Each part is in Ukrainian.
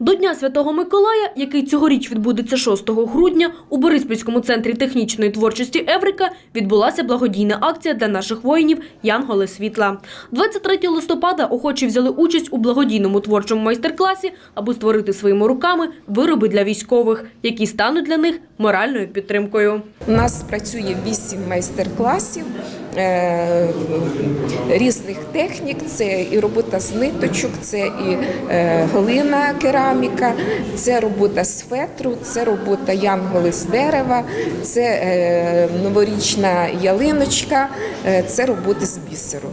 До Дня Святого Миколая, який цьогоріч відбудеться 6 грудня, у Бориспільському центрі технічної творчості Еврика відбулася благодійна акція для наших воїнів Янголи світла. 23 листопада охочі взяли участь у благодійному творчому майстер-класі, аби створити своїми руками вироби для військових, які стануть для них моральною підтримкою. У нас працює вісім майстер-класів різних технік. Це і робота з ниточок, це і е, глина, кераміка, це робота з фетру, це робота янголи з дерева, це е, новорічна ялиночка, е, це роботи з бісеру.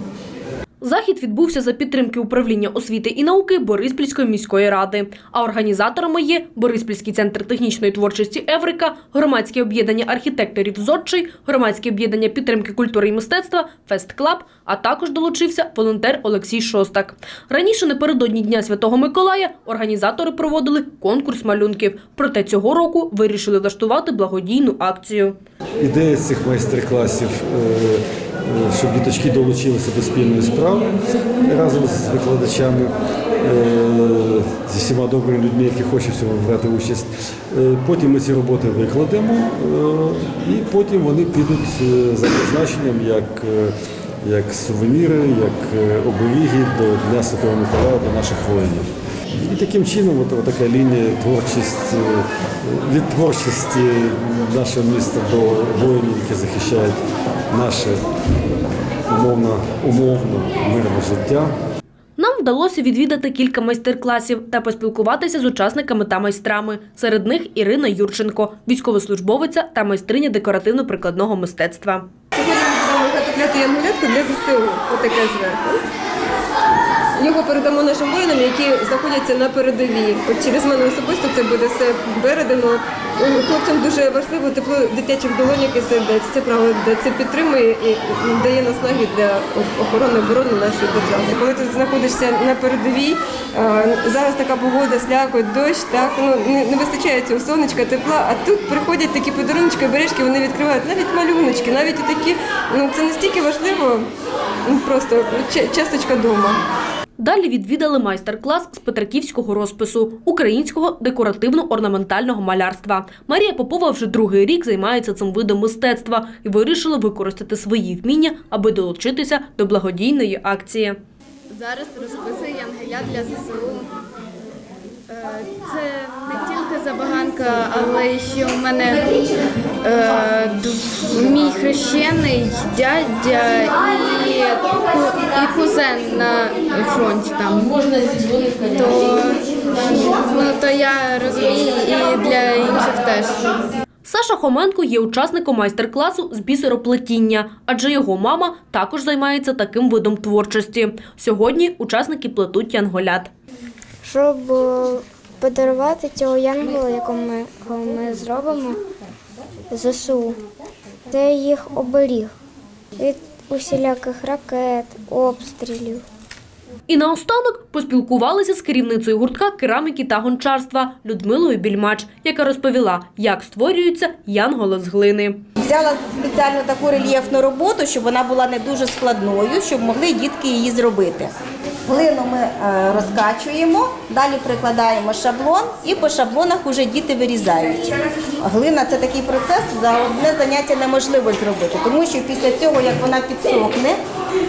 Захід відбувся за підтримки управління освіти і науки Бориспільської міської ради. А організаторами є Бориспільський центр технічної творчості Еврика, громадське об'єднання архітекторів «Зодчий», громадське об'єднання підтримки культури і мистецтва Фест Клаб, а також долучився волонтер Олексій Шостак. Раніше напередодні Дня Святого Миколая організатори проводили конкурс малюнків. Проте цього року вирішили влаштувати благодійну акцію. Ідея цих майстер-класів, е, щоб діточки долучилися до спільної справи разом з викладачами, е, зі всіма добрими людьми, які хочуть в брати участь. Е, Потім ми ці роботи викладемо, е, і потім вони підуть е, за призначенням як, е, як сувеніри, як е, оберіги до Дня Святого Миколая для наших воїнів. І таким чином от, от така лінія творчість, е, від творчості нашого міста до воїнів, які захищають наше умовно, умовно мирне життя. Нам вдалося відвідати кілька майстер-класів та поспілкуватися з учасниками та майстрами. Серед них Ірина Юрченко, військовослужбовиця та майстриня декоративно-прикладного мистецтва. Сьогодні ми будемо виготовляти янголятку для ЗСУ. Отаке зверху. Його передамо нашим воїнам, які знаходяться на передовій. От через мене особисто це буде все передано. Хлопцям дуже важливо тепло дитячих долоньок і сердець. Це правда, це підтримує і дає наснаги для охорони оборони нашої держави. Коли ти знаходишся на передовій, зараз така погода, слякоть, дощ, так ну не, вистачає цього сонечка, тепла. А тут приходять такі подарунки, бережки, вони відкривають навіть малюночки, навіть такі. Ну це настільки важливо, ну, просто часточка дома. Далі відвідали майстер-клас з петриківського розпису українського декоративно-орнаментального малярства. Марія Попова вже другий рік займається цим видом мистецтва і вирішила використати свої вміння, аби долучитися до благодійної акції. Зараз розписую Янгеля для ЗСУ. Е, Це не тільки забаганка, але ще у мене е, мій хрещений дядя і, і кузен на фронті там. То, ну, то я розумію і для інших теж. Саша Хоменко є учасником майстер-класу з бісероплетіння, адже його мама також займається таким видом творчості. Сьогодні учасники плетуть янголят. щоб е, подарувати цього янгола, якого ми, ми зробимо ЗСУ. Це їх оберіг від усіляких ракет, обстрілів. І наостанок поспілкувалися з керівницею гуртка кераміки та гончарства Людмилою Більмач, яка розповіла, як створюються янголи з глини. Взяла спеціально таку рельєфну роботу, щоб вона була не дуже складною, щоб могли дітки її зробити. Глину ми е, розкачуємо, далі прикладаємо шаблон і по шаблонах вже діти вирізають. Глина це такий процес, за одне заняття неможливо зробити, тому що після цього, як вона підсохне,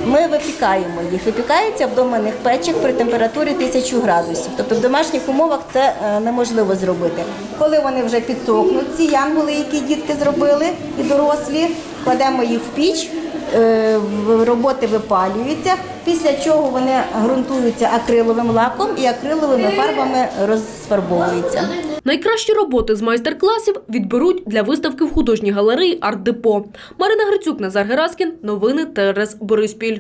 ми випікаємо їх. Випікається в доменних печах при температурі 1000 градусів. Тобто в домашніх умовах це е, неможливо зробити. Коли вони вже підсохнуть, ці янголи, які дітки зробили і дорослі, кладемо їх в піч. е, Роботи випалюються, після чого вони ґрунтуються акриловим лаком і акриловими фарбами розфарбовуються. Найкращі роботи з майстер-класів відберуть для виставки в художній галереї Арт-Депо. Марина Грицюк, Назар Гераскін. Новини ТРС Бориспіль.